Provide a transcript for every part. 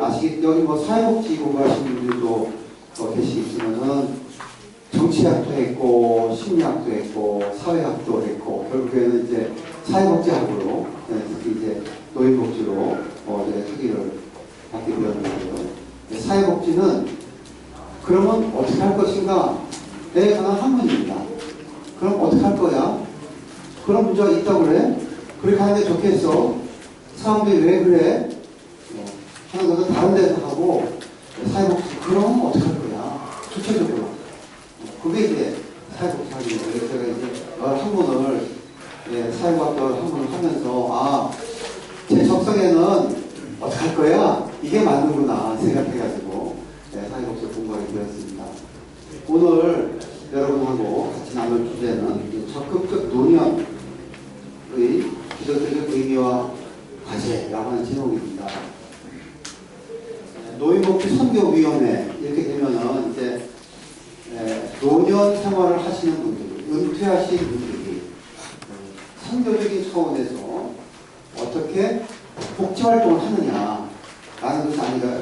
아시겠 여기 뭐 사회복지 공부하시는 분들도 어, 계시겠지만은 정치학도 했고 심리학도 했고 사회학도 했고 결국에는 이제 사회복지학으로 네, 이제 노인복지로 어, 이제 특기를 받게 되었는데요. 네, 사회복지는 그러면 어떻게 할 것인가? 에 관한 학문입니다. 그럼 어떻게 할 거야? 그런 문제가 있다고 그래? 그렇게 하는 게 좋겠어. 사람들이 왜 그래? 어, 하는 것은 다른 데서 하고 사회복지 그럼 어떻게 할 거야? 구체적으로. 어, 그게 이제 사회복지 하는 거예요. 그래서 제가 이제 어, 학문을 예, 사회과학을 학문을 하면서 아, 제 적성에는 어떻게 할 거야? 이게 맞는구나 생각해가지고 예, 사회복지 공부하게 되었습니다. 오늘 여러분하고 같이 나눌 주제는 이 적극적 노년의 기독교적 의미와 과제라고 하는 제목입니다. 노인복지 선교위원회 이렇게 되면은 이제 에, 노년 생활을 하시는 분들, 은퇴하신 분들이 어, 선교적인 차원에서 어떻게 복지 활동을 하느냐라는 것이 아니가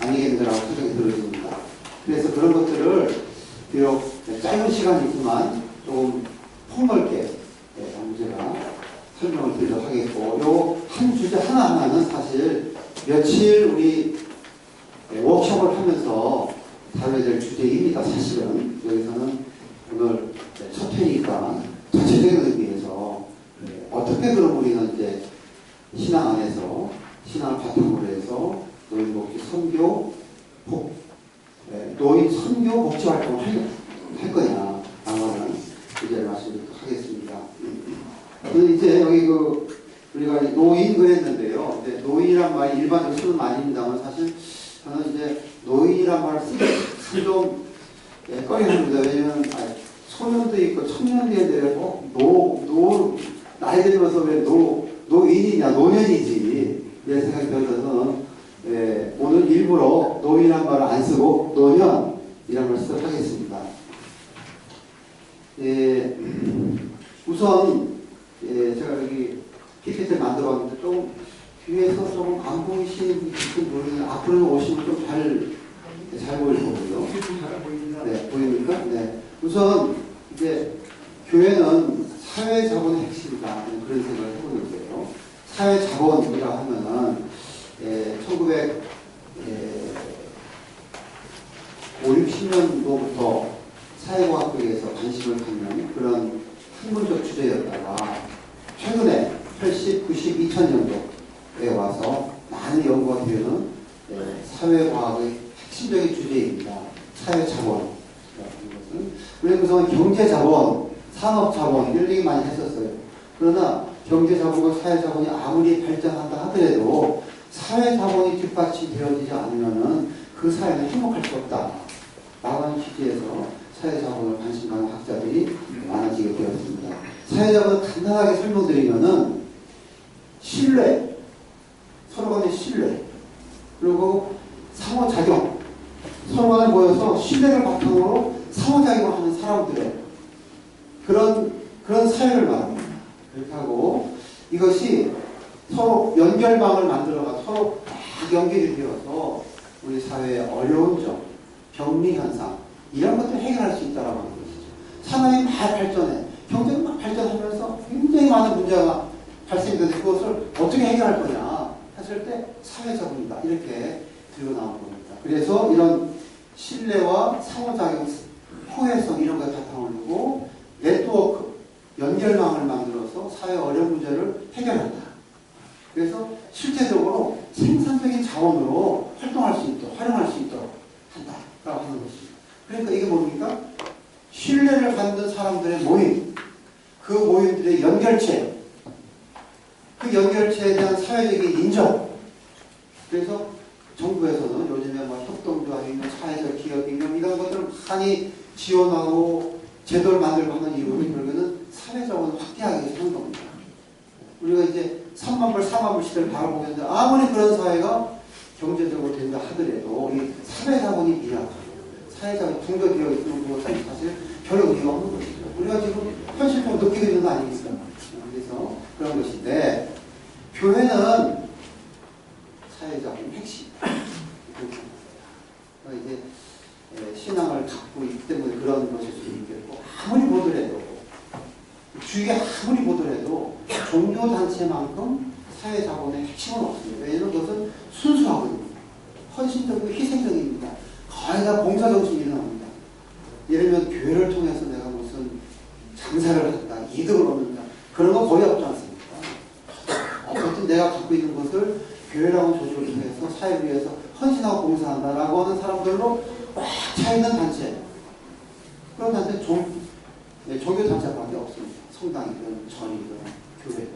아니겠느라고 생각이 들어집니다. 그래서 그런 것들을 비록 짧은 시간이지만 조금 폭넓게 예, 제가 설명을 드리도록 하겠고 요 한 주제 하나하나는 사실 며칠 우리 예, 워크숍을 하면서 다뤄야 될 주제입니다. 사실은 여기서는 오늘 네, 첫 회니까 전체적인 의미에서 예, 어떻게 그럼 우리는 이제 신앙 안에서 신앙을 바탕으로 해서 노인복지 선교 복 예, 노인 선교 복지 활동을 할, 할 거냐 라는 주제를 말씀드리도록 하겠습니다. 근데 이제 여기 그 우리가 노인 그랬는데요. 근데 노인이란 말이 일반적으로 쓰는 말입니다만 사실 저는 이제 노인이란 말을 쓰기 좀 예, 꺼리합니다. 왜냐면 아, 소년도 있고 있는데 뭐 노, 노, 나이 들면서 왜 노, 노인이냐 노년이지 이런 생각이 들어서 예, 오늘 일부러 노인이란 말을 안 쓰고 노년이란 말을 쓰도록 하겠습니다. 예, 우선 예, 제가 여기 PPT를 만들어 봤는데 좀 뒤에서 조금 안 보이시는 분들 앞으로 오시면 좀잘 잘 보일 거고요. 네, 보입니까? 네. 우선 이제 교회는 사회 자본의 핵심이다 그런 생각을 해보는데요. 사회 자본이라 하면은 예, 1900 예, 5, 60년도부터 사회과학국에서 관심을 갖는 그런 학문적 주제였다가 최근에 80, 90, 2000년도에 와서 많은 연구가 되는 예, 사회과학의 핵심적인 주제입니다. 사회자본. 우리는 그동안 경제자본, 산업자본 이런 얘기 많이 했었어요. 그러나 경제자본과 사회자본이 아무리 발전한다 하더라도 사회자본이 뒷받침 되어지지 않으면은 그 사회는 행복할 수 없다. 라는 취지에서 사회자본을 관심 가는 학자들이 많아지게 되었습니다. 사회자본을 간단하게 설명드리면은 신뢰, 서로 간의 신뢰, 그리고 상호작용, 서로 간에 모여서 신뢰를 바탕으로 상호작용하는 사람들의 그런, 그런 사회를 말합니다. 그렇게 하고 이것이 서로 연결망을 만들어가 서로 딱 연결이 되어서 우리 사회의 어려운 점, 병리 현상 이런 것들을 해결할 수 있다라고 하는 것이죠. 산업이 막 발전해, 경제가 막 발전하면서 굉장히 많은 문제가 발생이 되는데 그것을 어떻게 해결할 거냐 했을 때 사회적입니다. 이렇게 들고 나온 겁니다. 그래서 이런 신뢰와 상호작용, 포회성 이런 것을 바탕을 두고 네트워크, 연결망을 만들어서 사회 어려운 문제를 해결한다. 그래서 실제적으로 생산적인 자원으로 활동할 수 있도록, 활용할 수 있도록 한다라고 하는 것입니다. 그러니까 이게 뭡니까? 신뢰를 받는 사람들의 모임, 그 모임들의 연결체, 그 연결체에 대한 사회적인 인정. 그래서 정부에서는 요즘에 뭐 협동조합이나 사회적 기업이나 이런 것들을 많이 지원하고 제도를 만들고 하는 이유는 결국에는 사회적으로 확대하기 위해서 하는 겁니다. 우리가 이제 3만 불, 4만 불 시대를 바라보겠는데 아무리 그런 사회가 경제적으로 된다 하더라도 이 사회자본이 미약하고 사회자본이 붕괴되어 있는 것은 사실 별 의미가 없는 것이죠. 우리가 지금 현실적으로 느끼고 있는 거 아니겠습니까? 그래서 그런 것인데 교회는 사회자본 핵심 세계 아무리 보더라도 종교단체만큼 사회자본의 핵심은 없습니다. 왜냐하면 그것은 순수하거든요. 헌신적이고 희생적입니다. 거의 다 봉사정신이 일어납니다. 예를 들면 교회를 통해서 내가 무슨 장사를 한다, 이득을 얻는다 그런 거 거의 없지 않습니까? 어쨌든 내가 갖고 있는 것을 교회라는 조직을 통해서 사회를 위해서 헌신하고 봉사한다라고 하는 사람들로 꽉 차있는 단체 그런 단체 종, 네, 종교 단체밖에 없습니다. 성당이든 전이든 교회.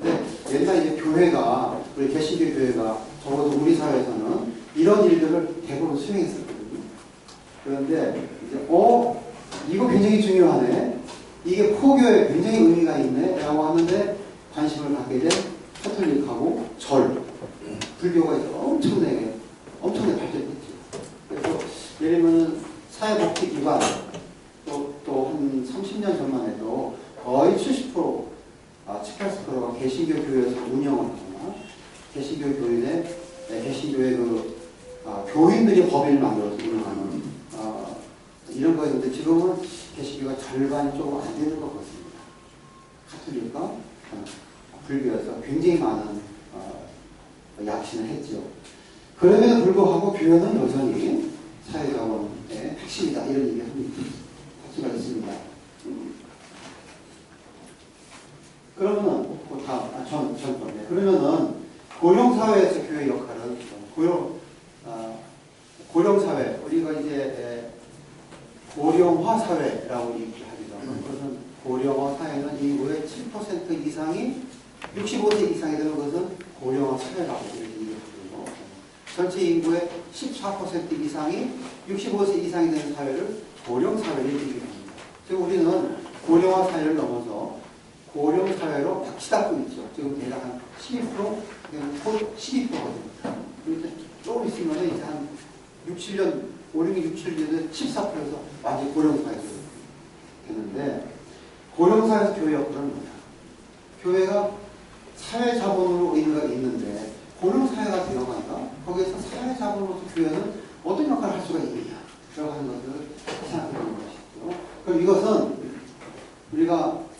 근데 옛날 이제 교회가 우리 개신교 교회가 적어도 우리 사회에서는 이런 일들을 대부분 수행했었거든요. 그런데 이제 어 이거 굉장히 중요하네. 이게 포교에 굉장히 의미가 있네라고 하는데 관심을 갖게 된 카톨릭하고 절 불교가 이제 엄청나게 엄청나게 발전했죠. 그래서 예를 들면 사회복지 기관 또또한 30년 전만 해도 거의 70% 아, 7, 80%가 개신교 교회에서 운영을 하거나 개신교 교인의 네, 개신교의 그 아, 교인들이 법인을 만들어서 운영하는 아, 이런 거였는데 지금은 개신교가 절반이 조금 안 되는 것 같습니다. 카톨릭과 아, 불교에서 굉장히 많은 어, 약신을 했죠. 그럼에도 불구하고 교회는 여전히 사회자원의 핵심이다 이런 얘기를 합니다. 가치가 있습니다. 음. 그러면은 그 다음 아, 전, 전 건데 그러면은 고령 사회에서 교회 역할은 고령 아, 고령 사회 우리가 이제 에, 고령화 사회라고 얘기하기도 하고 그것은 고령화 사회는 인구의 7% 이상이 65세 이상이 되는 것은 고령화 사회라고 이렇게 얘기하고요. 전체 인구의 14% 이상이 65세 이상이 되는 사회를 고령 사회를 얘기합니다. 지금 우리는 고령화 사회를 넘어서 고령 사회로 박치닫고 있죠. 지금 대략 한 12%, 그냥 12%거든요. 그런데 조금 있으면 이제 한 6, 7년, 5, 6, 6, 7년에 14%에서 완전히 고령 사회가 되는데 고령 사회에서 교회 역할은 뭐냐? 교회가 사회 자본으로 의미가 있는데 고령 사회가 되어간다. 거기에서 사회 자본으로서 교회는 어떤 역할을 할 수가 있느냐? 들어가는 것들을 생각해 보는 것이죠. 그럼 이것은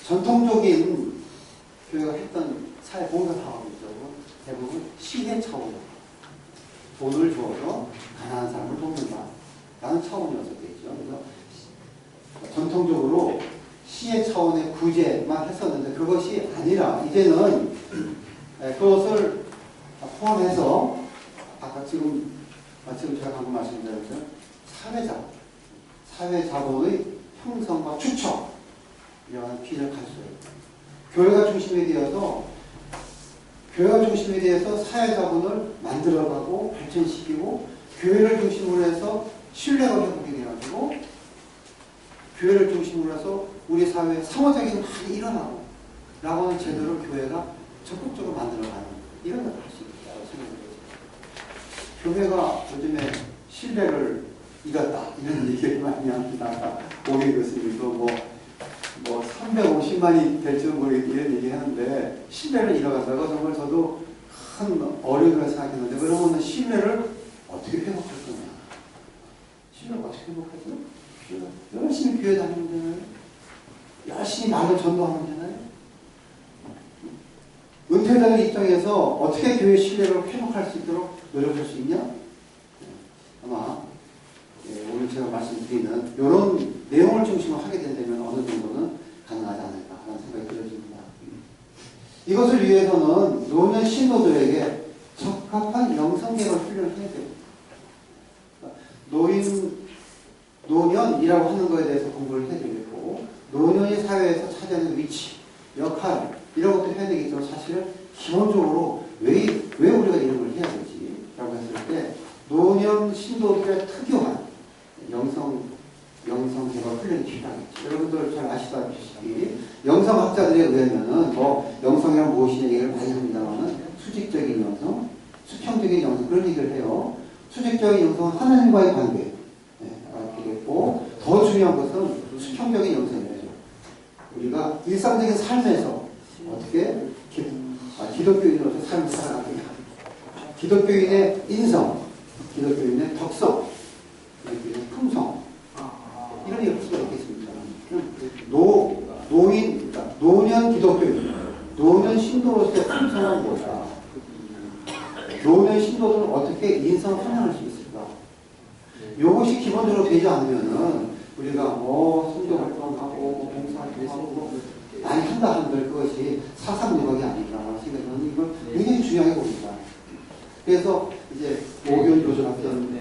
전통적인 교회가 했던 사회 봉사 사업이죠. 대부분 시대 차원 돈을 주어서 가난한 사람을 돕는다. 라는 차원이었었겠죠. 그래서 전통적으로 시의 차원의 구제만 했었는데 그것이 아니라 이제는 예, 그것을 포함해서 아까 지금 아, 지금 제가 방금 말씀드린 것처럼 사회자 사회자본의 형성과 추척 이러한 기를 가지고 교회가 중심이 되어서 교회가 중심이 되어서 사회자본을 만들어가고 발전시키고 교회를 중심으로 해서 신뢰가 회복이 돼가지고 교회를 중심으로 해서 우리 사회에 상호작용이 많이 일어나고 라고 하는 제도를 교회가 적극적으로 만들어가는 이런 것을 할수 있다고 생각합니다. 교회가 요즘에 신뢰를 잃었다 이런 얘기를 많이 합니다. 오해 교수님도 뭐, 뭐 350만이 될지도 모르겠다 이런 얘기 하는데 신뢰를 잃어간다고 정말 저도 큰 어려움을 생각했는데 그러면 신뢰를 어떻게 회복할 거냐 신뢰를 어떻게 회복하죠? 열심히 교회 다니면 되나요? 열심히 말로 전도하면 되나요? 은퇴자들 입장에서 어떻게 교회 신뢰를 회복할 수 있도록 노력할 수 있냐? 아마 예, 오늘 제가 말씀드리는 이런 내용을 중심으로 하게 된다면 어느 정도는 가능하지 않을까 하는 생각이 들어집니다. 이것을 위해서는 노년 신도들에게 적합한 영성개발 훈련을 해야 돼요. 노인 노년이라고 하는 것에 대해서 공부를 해야 되겠고 노년이 사회에서 차지하는 위치, 역할 이런 것도 해야 되겠지만 사실은 기본적으로 왜, 왜 우리가 이런 걸 해야 되지? 라고 했을 때 노년 신도들의 특유한 영성 영성 개발 훈련이 필요하겠죠. 여러분들 잘 아시다시피 영성학자들에 의하면은 뭐 영성이란 무엇이냐 얘기를 많이 합니다만은 수직적인 영성, 수평적인 영성 그런 얘기를 해요. 수직적인 영성은 하나님과의 관계 네, 더 중요한 것은 수평적인 영성이죠. 우리가 일상적인 삶에서 어떻게 기, 아, 기독교인으로서 삶을 살아가느냐 기독교인의 인성, 기독교인의 덕성, 기독교인의 품성 이런 얘기를 있겠습니다. 노, 노인, 노년 기독교입니다. 노년 신도로서의 풍성한 무엇이다. 노년 신도들은 어떻게 인성 성장할 수 있을까? 이것이 기본적으로 되지 않으면은 우리가 뭐 성교 활동하고 뭐 봉사하고 뭐 많이 한다 한들 그것이 사상 누각이 아니라고 생각하는 이걸 굉장히 중요하게 봅니다. 그래서 이제 모교를 조절하던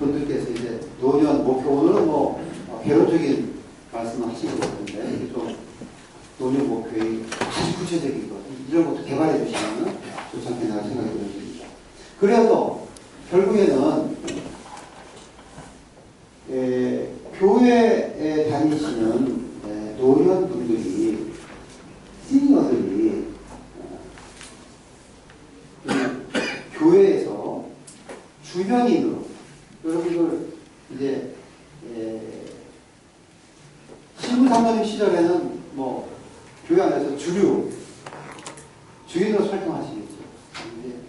분들께서 이제 노년 목표 오늘은 뭐 어, 개론적인 말씀을 하신 것 같은데 좀 노년 목표의 아주 구체적인 것 이런 것도 개발해 주시면 좋지 않겠나 생각이 듭니다. 그래서 결국에는 에, 교회에 다니시는 에, 노년분들이 시니어들이 어, 그 교회에서 주변인으로 여러분들 이제 에, 신부 장로님 시절에는 뭐 교회 안에서 주류 주인으로 활동하시겠죠.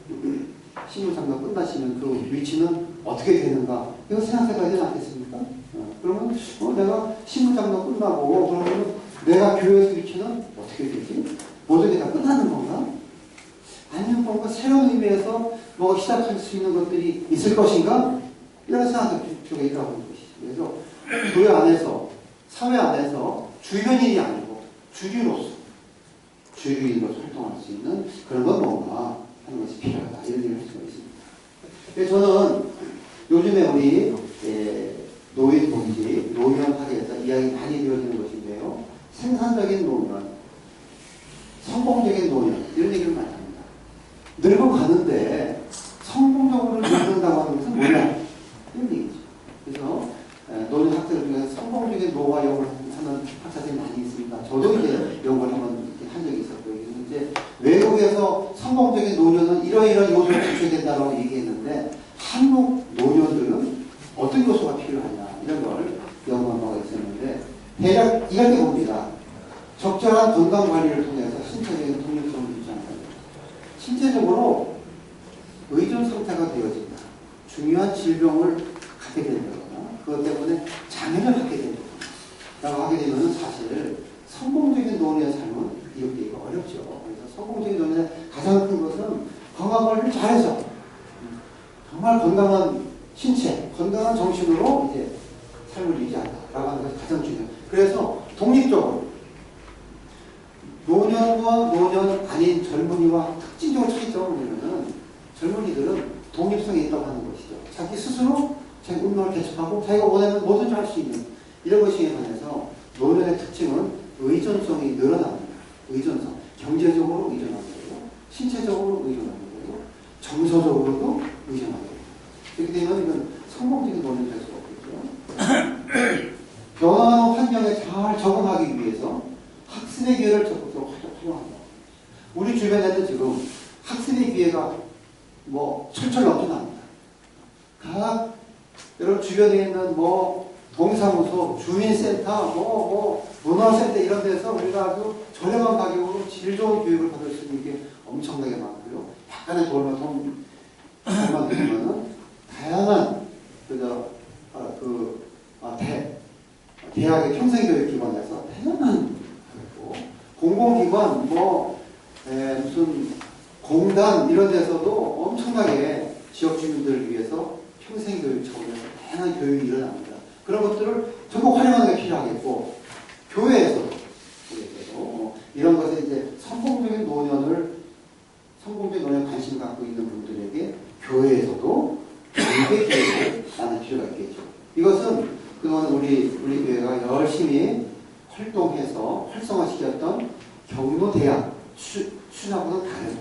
근데 신부장로 끝나시면 그 위치는 어떻게 되는가 이거 생각해봐야 되지 않겠습니까? 어, 그러면 어, 내가 신부장로 끝나고 그러면 내가 교회에서 위치는 어떻게 되지? 모든 게 다 끝나는 건가? 아니면 뭔가 새로운 의미에서 뭐 시작할 수 있는 것들이 있을 것인가? 이런 생각을 필요가 있다고 하는 것이죠. 그래서 교회 안에서, 사회 안에서 주변인이 아니고 주류로서, 주류인으로서 활동할 수 있는 그런 건 뭔가 하는 것이 필요하다. 이런 얘기를 할 수가 있습니다. 저는 요즘에 우리 예, 노인 동지, 노년학에서 이야기 많이 되어지는 것인데요. 생산적인 노년, 성공적인 노년, 이런 얘기를 많이 합니다. 늙어가는데 성공적으로 늙는다고 하는 것은 뭐냐? 이런 얘기죠. 그래서 에, 노년 학자들 중에서 성공적인 노화 연구를 하는 학자들이 많이 있습니다. 저도 이제 연구를 한번 이렇게 한 적이 있었고요. 그래서 이제 외국에서 성공적인 노년은 이러이러한 요소를 갖춰야 된다고 얘기했는데 한국 노년들은 어떤 요소가 필요하냐 이런 걸 연구한 바가 있었는데 대략 이렇게 봅니다. 적절한 건강 관리를 통해서 신체적인 독립성을 유지한다. 신체적으로 의존 상태가 되어진다. 중요한 질병을 갖게 된다거나 그것 때문에 장애를 갖게 된다거나 라고 하게 되면 사실 성공적인 노년의 삶은 이루기가 어렵죠. 그래서 성공적인 노년의 가장 큰 것은 건강 관리를 잘해서 정말 건강한 신체, 건강한 정신으로 이제 삶을 유지한다라고 하는 것이 가장 중요해요. 그래서 독립적으로 노년과 노년 아닌 젊은이와 특징적으로 차이점을 보면은 젊은이들은 독립성이 있다고 하는 것이죠. 자기 스스로 자기 운명을 개척하고 자기가 원하는 뭐든지 할수 있는 이런 것에 관해서 노년의 특징은 의존성이 늘어납니다. 의존성. 경제적으로 의존하는 거고, 신체적으로 의존하는 거고, 정서적으로도 의존하는 거고. 이렇게 되면 이건 성공적인 노년이 될 수가 없겠죠. 변화하는 환경에 잘 적응하기 위해서 학습의 기회를 적극적으로 활용한다. 우리 주변에는 지금 학습의 기회가 뭐 철철 넘쳐납니다. 각 여러분 주변에 있는 뭐 동사무소, 주민센터, 뭐, 뭐 문화센터 이런 데서 우리가 아주 저렴한 가격으로 질 좋은 교육을 받을 수 있는 게 엄청나게 많고요. 약간의 돈만 돈, 돈만 들면은 다양한 그저 아, 그 아, 대, 대학의 다양한 그리고 공공기관 뭐 에, 무슨 공단 이런 데서도 엄청나게 지역 주민들을 위해서 평생 교육 차원에서 다양한 교육이 일어납니다. 그런 것들을 전부 활용하는 게 필요하겠고 교회에서도 교회에서도 어, 이런 것에 이제 성공적인 노년을 성공적인 노년에 관심 갖고 있는 분들에게 교회에서도 교육의 기회를 나눌 필요가 있겠죠. 이것은 그동안 우리 우리 교회가 열심히 활동해서 활성화시켰던 경로 대학 수, 수준하고는 다른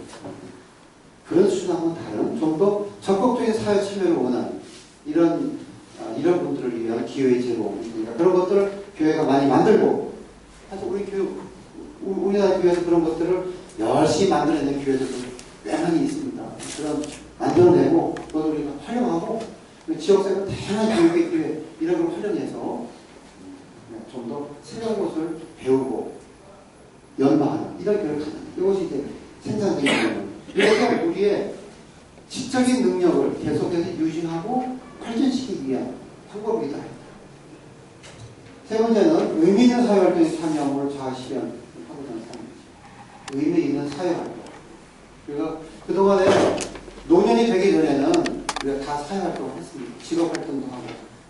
그런 수준하고는 다른 좀 더 적극적인 사회 참여를 원하는 이런 아, 이런 분들을 위한 기회의 제공이니까 그런 것들을 교회가 많이 만들고 사실 우리 교육 우- 우리나라 교회에서 그런 것들을 열심히 만들어내는 교회들도 꽤 많이 있습니다. 그런 만들어내고 그걸 우리가 활용하고 지역사회 다양한 교육의 기회 이런 걸 활용해서 좀 더 새로운 것을 배우고 연마하는 이런 교육을 갖는 이것이 이제 생산적인 이것은 우리의 지적인 능력을 계속해서 유지하고 발전시키기 위한 방법이기도 합니다. 세 번째는 의미 있는 사회활동에 참여함으로 자아 실현 하고자 하는 삶이죠. 의미 있는 사회활동. 그러니까 그동안에 노년이 되기 전에는 우리가 다 사회활동을 했습니다. 직업활동도 하고.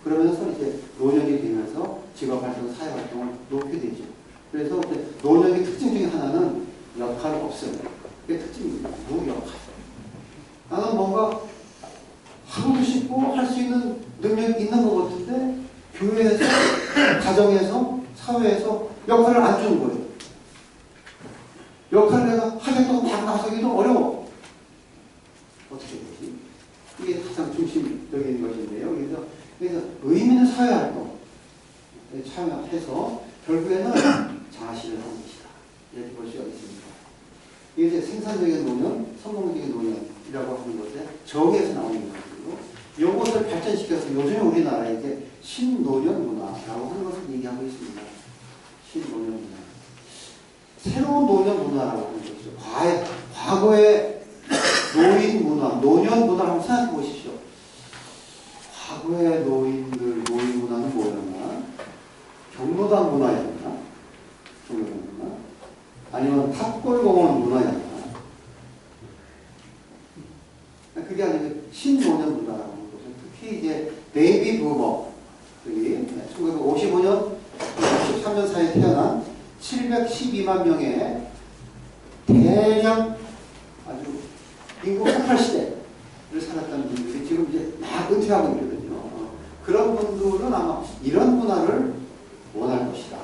그러면서 이제 노년이 되면서 직업활동, 사회활동을 놓게 되죠. 그래서 이제 노년의 특징 중에 하나는 역할 없음. 그게 특징입니다. 무역할. 나는 뭔가 하고 싶고 할 수 있는 능력이 있는 것 같은데 교회에서, 가정에서, 사회에서 역할을 안 주는 거예요. 역할을 내가 하겠다고 막 나서기도 어려워. 어떻게 되지? 이게 가장 중심적인 것인데요. 그래서, 그래서 의미 있는 사회활동에 참여해서 결국에는 자신을 하는 것이다. 이렇게 볼 수가 있습니다. 이게 생산적인 노년, 성공적인 노년이라고 하는 것에 정의에서 나오는 것이고, 이것을 발전시켜서 요즘에 우리나라에 이제 신노년 문화라고 하는 것을 얘기하고 있습니다. 신노년 문화. 새로운 노년 문화라고 하는 것이죠. 과거, 과거의 노인 문화, 노년 문화를 한번 생각해 보십시오. 과거의 노인들, 노인 문화는 뭐였나? 경로당 문화였나? 경로당 문화? 아니면 탑골공원 문화였나? 그게 아니고 신노년 문화라고 하는 거죠. 특히 이제 베이비 부머들이 1955년, 63년 사이에 태어난 712만 명의 대량 아주 인구 폭발 시대를 살았다는 분들이 지금 이제 막 은퇴하고 있거든요. 어, 그런 분들은 아마 이런 문화를 원할 것이다.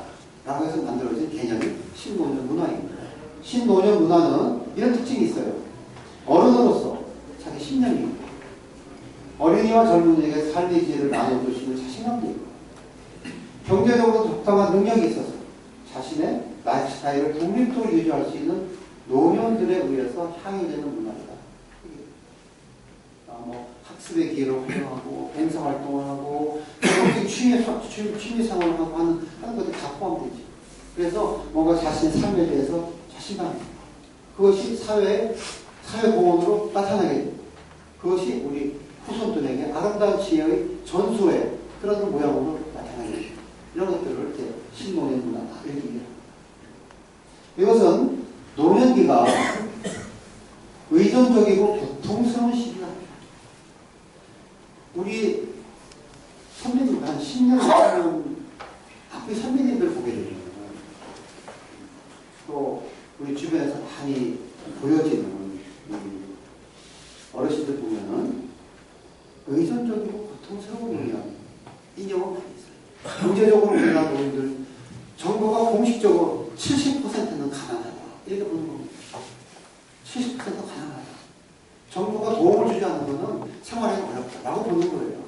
라고 해서 만들어진 개념이 신노년 문화입니다. 신노년 문화는 이런 특징이 있어요. 어른으로서 자기 신념이 있고, 어린이와 젊은이에게 삶의 지혜를 나눠줄 수 있는 자신감도 있고, 경제적으로 적당한 능력이 있어서 자신의 라이프 스타일을 독립적으로 유지할 수 있는 노년들에 의해서 향유되는 문화이다. 아, 뭐 학습의 기회를 활용하고 행사 활동을 하고 취미, 취미, 취미 생활을 하고 하는, 하는 것들이 다 포함되지. 그래서 뭔가 자신의 삶에 대해서 있다. 그것이 사회의 사회 공헌으로 나타나게. 그것이 우리 후손들에게 아름다운 지혜의 전수의 그런 모양으로 나타나게 됩니다. 이런 것들을 이제 신노년 문화다 이렇게 얘기합니다. 이것은 노년기가 의존적이고 고통스러운 시기가 우리 선배님 한 10년, 20년 앞에 선배님들 보게 또 우리 주변에서 많이 보여지는 이 어르신들 보면은 의존적이고 고통스러운 노년 이 경우 많이 있어요. 경제적으로 우리나라 노인들 정부가 공식적으로 70%는 가난하다. 이렇게 보는 겁니다. 70% 가난하다. 정부가 도움을 주지 않는 것은 생활이 어렵다라고 보는 거예요.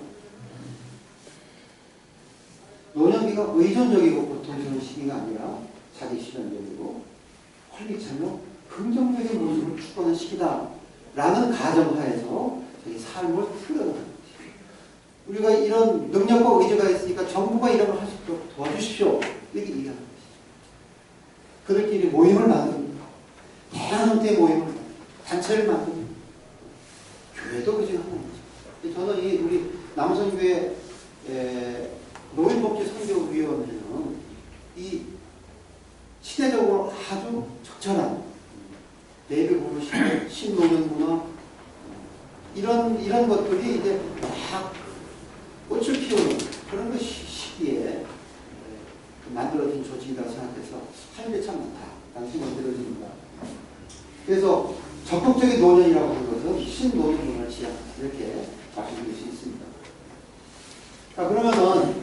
노년기가 의존적이고 고통스러운 시기가 아니라 자기 실현적이고 활기차며 추구하는 시기다 라는 가정하에서 자기 삶을 풀어가는 거지. 우리가 이런 능력과 의지가 있으니까 정부가 이런 걸 할 수 있도록 도와주십시오. 이렇게 얘기하는 것이죠. 그들끼리 모임을 만듭니다. 다양한 형태의 모임을 단체를 만듭니다. 교회도 그중에 하나이죠. 저는 이 우리 남성교회 노인복지 선교위원회는 이 시대적으로 아주 적절한 내비 부부 시대, 신노년 문화 이런 이런 것들이 이제 막 꽃을 피우는 그런 그 시기에 만들어진 조직이라고 생각해서 할 일이 참 많다라는 생각이 들어집니다. 그래서 적극적인 노년이라고 하는 것은 신노년 문화를 지향한다 이렇게 말씀드릴 수 있습니다. 자 그러면은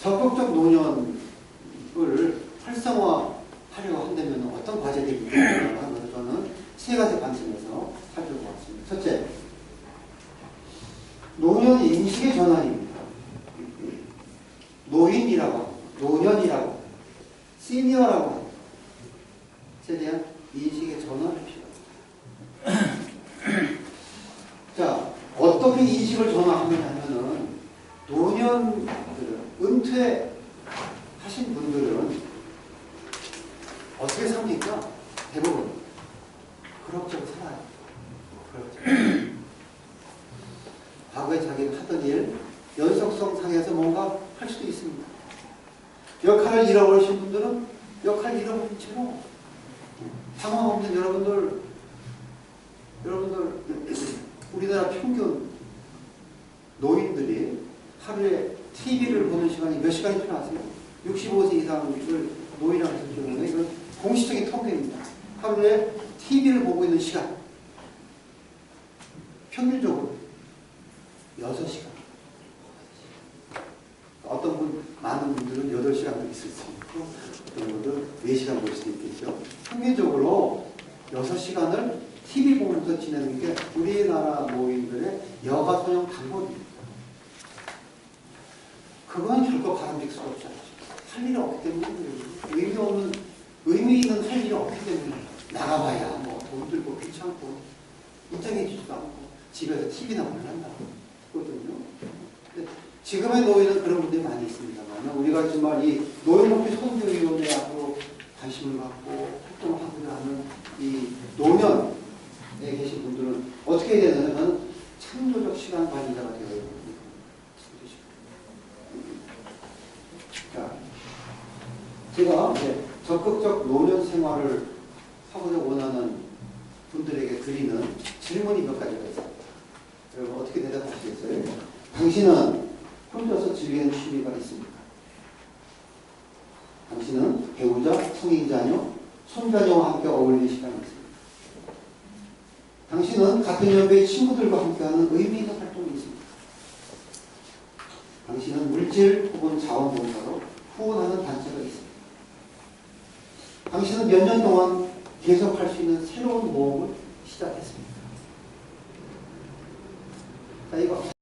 적극적 노년을 활성화하려고 한다면 어떤 과제들이 있는가라고 하는 것을 저는 세 가지 관점에서 살펴보았습니다. 첫째, 노년 인식의 전환입니다. 노인이라고 합니다. 노년이라고 합니다. 시니어라고 합니다. 에 대한 인식의 전환이 필요합니다. 자, 어떻게 인식을 전환하느냐면은 노년들은 은퇴하신 분들은 어떻게 삽니까? 대부분 그럭저럭 살아요. 그럭저럭. 과거에 자기가 하던 일 연속성 상에서 뭔가 할 수도 있습니다. 역할을 잃어버리신 분들은 역할을 잃어버린 채로 상황 없는 여러분들 여러분들 우리나라 평균 노인들이 하루에 TV를 보는 시간이 몇 시간인 줄 아세요? 65세 이상을 노인이라고 해서 경우에 이건 공식적인 통계입니다. 하루에 TV를 보고 있는 시간 평균적으로 6시간. 어떤 분, 많은 분들은 8시간도 있을 수 있고, 어떤 분들은 4시간 볼 수도 있겠죠. 평균적으로 6시간을 TV 보면서 지내는 게 우리나라 노인들의 여가 소용 방법입니다. 그건 결코 바람직스럽지 않죠. 할 일이 없기 때문에 의미 없는, 의미 있는 할 일이 없기 때문에 나가봐야 뭐 돈 들고 귀찮고 입장해주지도 않고 집에서 TV나 그거든요. 근데 지금의 노인은 그런 분들이 많이 있습니다만 우리가 정말 이 노인복지 선교위원회 앞으로 관심을 갖고 활동을 하고자 하는 이 노년에 계신 분들은 어떻게 해야 되냐면 창조적 시간 관리자가 되어야 됩니다. 자, 제가 이제 적극적 노년 생활을 하고자 원하는 분들에게 드리는 질문이 몇 가지가 있습니다. 여러분 어떻게 대답하시겠어요? 당신은 혼자서 즐기는 취미가 있습니까? 당신은 배우자, 성인 자녀, 손자녀와 함께 어울리는 시간이 있습니까? 당신은 같은 연배의 친구들과 함께하는 의미 있는 활동이 있습니까? 당신은 물질 혹은 자원봉사로 후원하는 단체가 있습니다. 당신은 몇 년 동안 계속할 수 있는 새로운 모험을 시작했습니다. 자, 이거